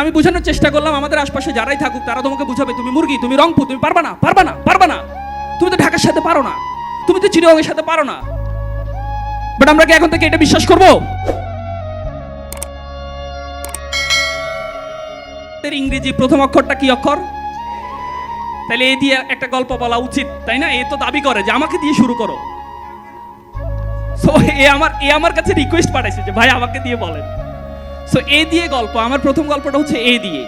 আমি বোঝানোর চেষ্টা করলাম, আমাদের আশপাশে যারাই থাকুক, তারা তোমাকে বুঝাবে, তুমি মুরগি, তুমি রংপুর, তুমি পারবা না পারবা না পারবা না। তুমি তো ঢাকার সাথে পারো না, তুমি তো চিরঙের সাথে পারো না। বাট আমরা কি এখন থেকে এটা বিশ্বাস করব? ইংরেজি প্রথম অক্ষরটা কি অক্ষর? তাহলে এ দিয়ে একটা গল্প বলা উচিত, তাই না? এ তো দাবি করে যে আমাকে দিয়ে শুরু করো। এ আমার এ আমার কাছে রিকোয়েস্ট পাঠাইছে যে, ভাই, আমাকে দিয়ে বলেন। সো এ দিয়ে গল্প, আমার প্রথম গল্পটা হচ্ছে এ দিয়ে।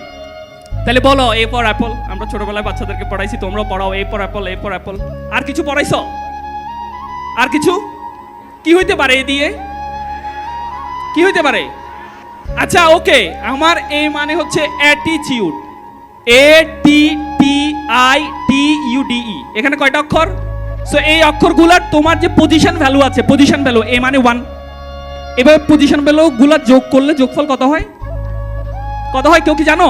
তাহলে বলো এ পর অ্যাপল আমরা ছোটবেলায় বাচ্চাদেরকে পড়াইছি, তোমরাও পড়াও এ পর অ্যাপল এ পর অ্যাপল আর কিছু পড়াইছো? আর কিছু? কি হইতে পারে এ দিয়ে? কি হইতে পারে? আচ্ছা ওকে আমার এ মানে হচ্ছে অ্যাটিচিউড A T T I T U D E এখানে কয়টা অক্ষর? সো এই অক্ষরগুলার তোমার যে পজিশন ভ্যালু আছে পজিশন ভ্যালু এ মানে ওয়ান এবার পজিশন পেলেও গুলা যোগ করলে যোগফল কত হয়? কত হয় কেউ কি জানো?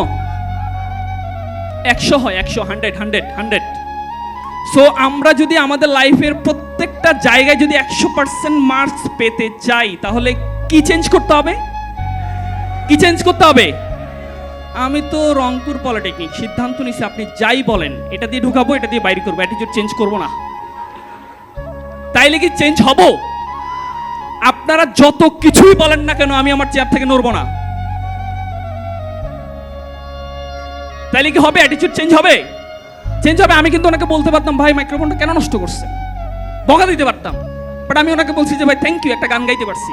একশো হয়, একশো হান্ড্রেড হান্ড্রেড হান্ড্রেড সো আমরা যদি আমাদের লাইফের প্রত্যেকটা জায়গায় যদি একশো পার্সেন্ট মার্কস পেতে চাই, তাহলে কি চেঞ্জ করতে হবে? কি চেঞ্জ করতে হবে? আমি তো রংপুর পলিটেকনিক সিদ্ধান্ত নিছি আপনি যাই বলেন, এটা দিয়ে ঢুকাবো, এটা দিয়ে বাইরে করব অ্যাটিটিউড চেঞ্জ করব না। তাইলে কি চেঞ্জ হব? আপনারা যত কিছুই বলেন না কেন, আমি আমার চেয়ার থেকে নড়বো না। তাইলে কি হবে? অ্যাটিটিউড চেঞ্জ হবে? চেঞ্জ হবে? আমি কিন্তু ওনাকে বলতে পারতাম, ভাই মাইক্রোফোনটা কেন নষ্ট করছে বকা দিতে পারতাম। বাট আমি ওনাকে বলছি যে, ভাই থ্যাংক ইউ একটা গান গাইতে পারছি।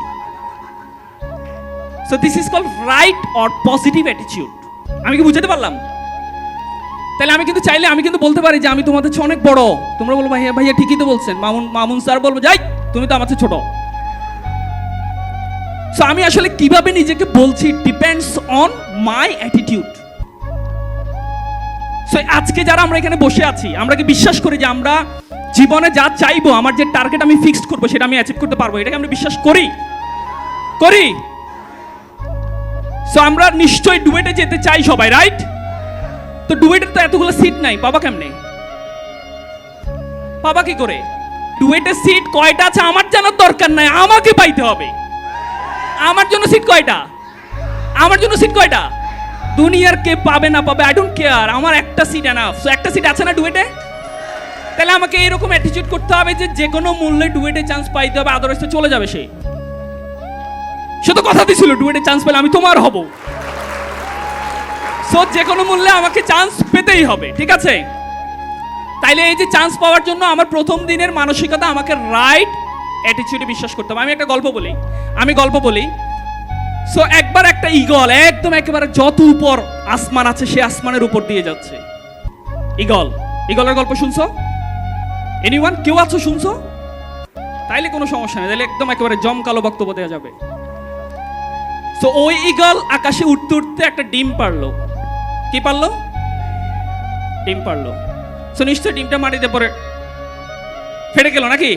So this is call right or positive অ্যাটিচিউড আমি কি বুঝাতে পারলাম? তাহলে আমি কিন্তু চাইলে, আমি কিন্তু বলতে পারি যে, আমি তোমাদের চেয়ে অনেক বড়। তোমরা বলব ভাইয়া ভাইয়া, ঠিকই তো বলছেন। মামুন মামুন স্যার বলব, যাই, তুমি তো আমার চেয়ে ছোট। সো আমি আসলে কীভাবে নিজেকে বলছি depends on my attitude so আজকে যারা আমরা এখানে বসে আছি আমরা কি বিশ্বাস করি যে আমরা জীবনে যা চাইব, আমার যে টার্গেট আমি ফিক্সড করব, সেটা আমি অ্যাচিভ করতে পারব, এটাকে আমরা বিশ্বাস করি। করি। সো আমরা নিশ্চয়ই ডুয়েটে যেতে চাই সবাই রাইট তো ডুয়েটের তো এতগুলো সিট নাই, বাবা কেমনে? বাবা কি করে? ডুয়েটের সিট কয়টা আছে, আমার জানার দরকার নাই, আমাকে পাইতে হবে। আমার জন্য সিট কয়টা? আমার জন্য সিট কয়টা? দুনিয়ার কে পাবে না পাবে আই ডোন্ট কেয়ার আমার একটা সিট এনাফ সো একটা সিট আছে না ডুয়েটে তাহলে আমাকে এরকম অ্যাটিটিউড করতে হবে যে যে কোনো মূল্যে ডুয়েটে চান্স পাইতে হবে আদারওয়াইজ চলে যাবে সে। সে তো কথা দিছিল ডুয়েটে চান্স পেলে আমি তোমার হব। সো যে কোনো মূল্যে আমাকে চান্স পেতেই হবে, ঠিক আছে? তাইলে এই যে চান্স পাওয়ার জন্য আমার প্রথম দিনের মানসিকতা আমাকে রাইট অ্যাটিটিউডে বিশ্বাস করতে হবে। আমি একটা গল্প বলি। আমি গল্প বলি। সো একবার একটা ইগল একদম একেবারে যত উপর আসমান আছে, সে আসমানের উপর দিয়ে যাচ্ছে। ইগল ইগলের গল্প শুনছো? এনিওয়ান কেউ আছো শুনছো? তাইলে কোনো সমস্যা নেই তাহলে একদম একেবারে জমকালো বক্তব্য দেওয়া যাবে। তো ওই ইগল আকাশে উঠতে উঠতে একটা ডিম পারল কি পারল ডিম পারল সো নিশ্চয় ডিমটা মাটিতে পরে ফেটে গেল নাকি?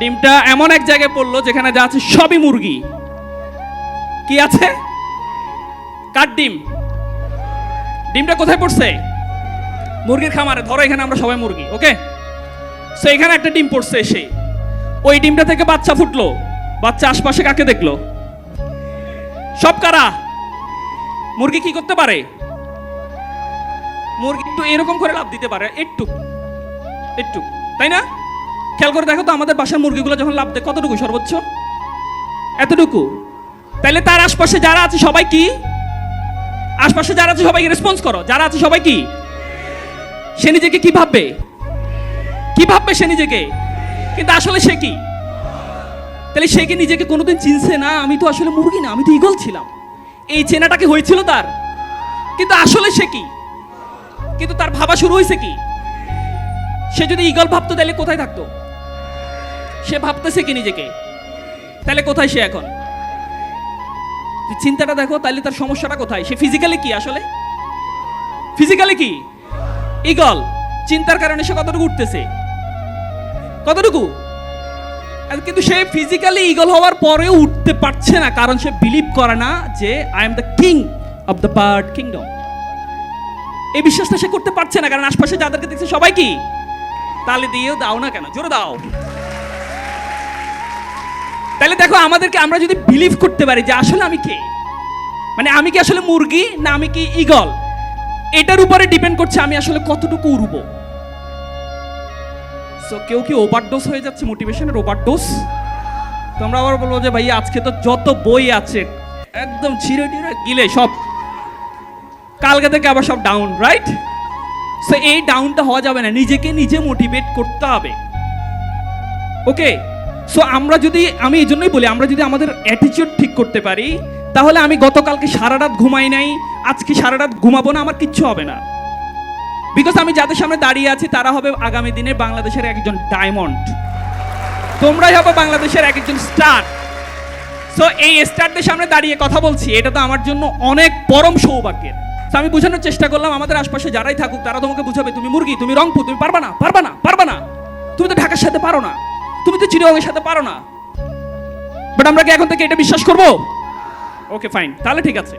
ডিমটা এমন এক জায়গায় পড়ল যেখানে যা আছে সবই মুরগি। কি আছে? কার ডিম। ডিমটা কোথায় পড়ছে? মুরগির খামারে। ধরো এখানে আমরা সবাই মুরগি, ওকে? সো এখানে একটা ডিম পড়ছে এসে। ওই ডিমটা থেকে বাচ্চা ফুটলো। বাচ্চা আশপাশে কাকে দেখল? সব কারা? মুরগি কি করতে পারে? মুরগি একটু এরকম করে লাভ দিতে পারে, একটু একটু, তাই না? খেয়াল করে দেখো তো, আমাদের বাসার মুরগিগুলো যখন লাভ দেয়, কতটুকু সর্বোচ্চ? এতটুকু। তাহলে তার আশপাশে যারা আছে, সবাই কি? আশপাশে যারা আছে, সবাইকে রেসপন্স করো। যারা আছে, সবাই কি? সে নিজেকে কি ভাববে? কি ভাববে সে নিজেকে? কিন্তু আসলে সে কি? তাহলে সে কি নিজেকে কোনোদিন চিনছে? না, আমি তো আসলে মুরগি না, আমি তো ইগল ছিলাম। এই চেনাটাকে হয়েছিল তার? কিন্তু আসলে সে কি? কিন্তু তার ভাবা শুরু হয়েছে কি? সে যদি ইগল ভাবতো তাহলে কোথায় থাকতো? সে ভাবতেছে কি নিজেকে? তাহলে কোথায় সে এখন? চিন্তাটা দেখো, তাহলে তার সমস্যাটা কোথায়? সে ফিজিক্যালি কি আসলে? ফিজিক্যালি কি? ইগল চিন্তার কারণে সে কতটুকু উঠতেছে? কতটুকু? কিন্তু সে ফিজিক্যালি ইগল হওয়ার পরেও উঠতে পারছে না, কারণ সে বিলিভ করে না যে I am the king of the bird kingdom এই বিশ্বাসটা সে করতে পারছে না, কারণ আশপাশে যাদেরকে দেখছে সবাই কি? তালে দিয়েও দাও না কেন? জোরে দাও। তাহলে দেখো আমাদেরকে আমরা যদি বিলিভ করতে পারি যে আসলে আমি কে? মানে আমি কি আসলে মুরগি না আমি কি ইগল এটার উপরে ডিপেন্ড করছে আমি আসলে কতটুকু উড়বো। সো কেউ কি ওভারডোজ হয়ে যাচ্ছে? মোটিভেশনের ওভারডোজ তোমরা আবার বলব যে ভাই আজকে তো যত বই আছে, একদম ছিঁড়ে টিড়ে গিলে সব। কালকে থেকে আবার সব ডাউন রাইট সো এই ডাউনটা হওয়া যাবে না। নিজেকে নিজে মোটিভেট করতে হবে। ওকে সো আমরা যদি, আমি এই জন্যই বলি, আমরা যদি আমাদের অ্যাটিটিউড ঠিক করতে পারি, তাহলে আমি গতকালকে সারা রাত ঘুমাই নাই, আজকে সারা রাত ঘুমাবো না, আমার কিচ্ছু হবে না। বিকজ আমি যাদের সামনে দাঁড়িয়ে আছি, তারা হবে আগামী দিনে বাংলাদেশের একজন ডায়মন্ড তোমরাই হবে বাংলাদেশের এক একজন স্টার সো এই স্টারদের সামনে দাঁড়িয়ে কথা বলছি, এটা তো আমার জন্য অনেক পরম সৌভাগ্যের। আমি বোঝানোর চেষ্টা করলাম, আমাদের আশপাশে যারাই থাকুক, তারা তোমাকে বুঝাবে, তুমি মুরগি, তুমি রংপুর, তুমি পারবা না পারবা না পারবা না। তুমি তো ঢাকার সাথে পারো না। তুমি তো চিড়িয়াঙ্গের সাথে পারো না। বাট আমরা কি এখন থেকে এটা বিশ্বাস করব? ওকে ফাইন তাহলে ঠিক আছে।